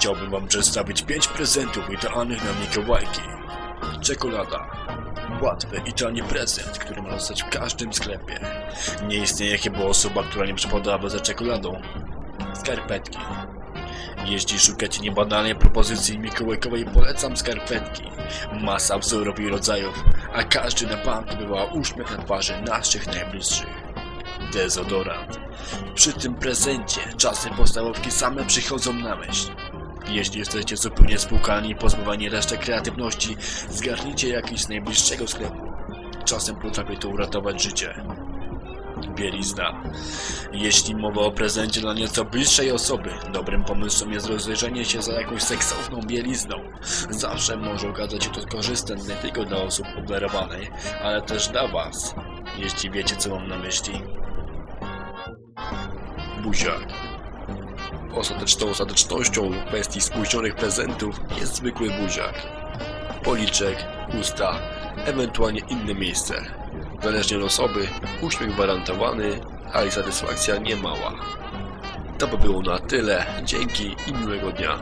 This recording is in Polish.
Chciałbym wam przedstawić 5 prezentów idealnych na Mikołajki. Czekolada. Łatwy i tani prezent, który można dostać w każdym sklepie. Nie istnieje chyba osoba, która nie przepadała za czekoladą. Skarpetki. Jeśli szukacie niebadanej propozycji mikołajkowej, polecam skarpetki. Masa wzorów i rodzajów, a każdy na bank była uśmiech na twarzy naszych najbliższych. Dezodorant. Przy tym prezencie czasy podstawówki same przychodzą na myśl. Jeśli jesteście zupełnie spłukani i pozbawieni resztek kreatywności, zgarnijcie jakiś z najbliższego sklepu. Czasem potrafi to uratować życie. Bielizna. Jeśli mowa o prezencie dla nieco bliższej osoby, dobrym pomysłem jest rozejrzenie się za jakąś seksowną bielizną. Zawsze może okazać się to korzystne nie tylko dla osób obdarowanej, ale też dla Was, jeśli wiecie co mam na myśli. Buziak. Ostateczną ostatecznością kwestii spóźnionych prezentów jest zwykły buziak. Policzek, usta, ewentualnie inne miejsce. Zależnie od osoby, uśmiech gwarantowany, a i satysfakcja niemała. To by było na tyle. Dzięki i miłego dnia.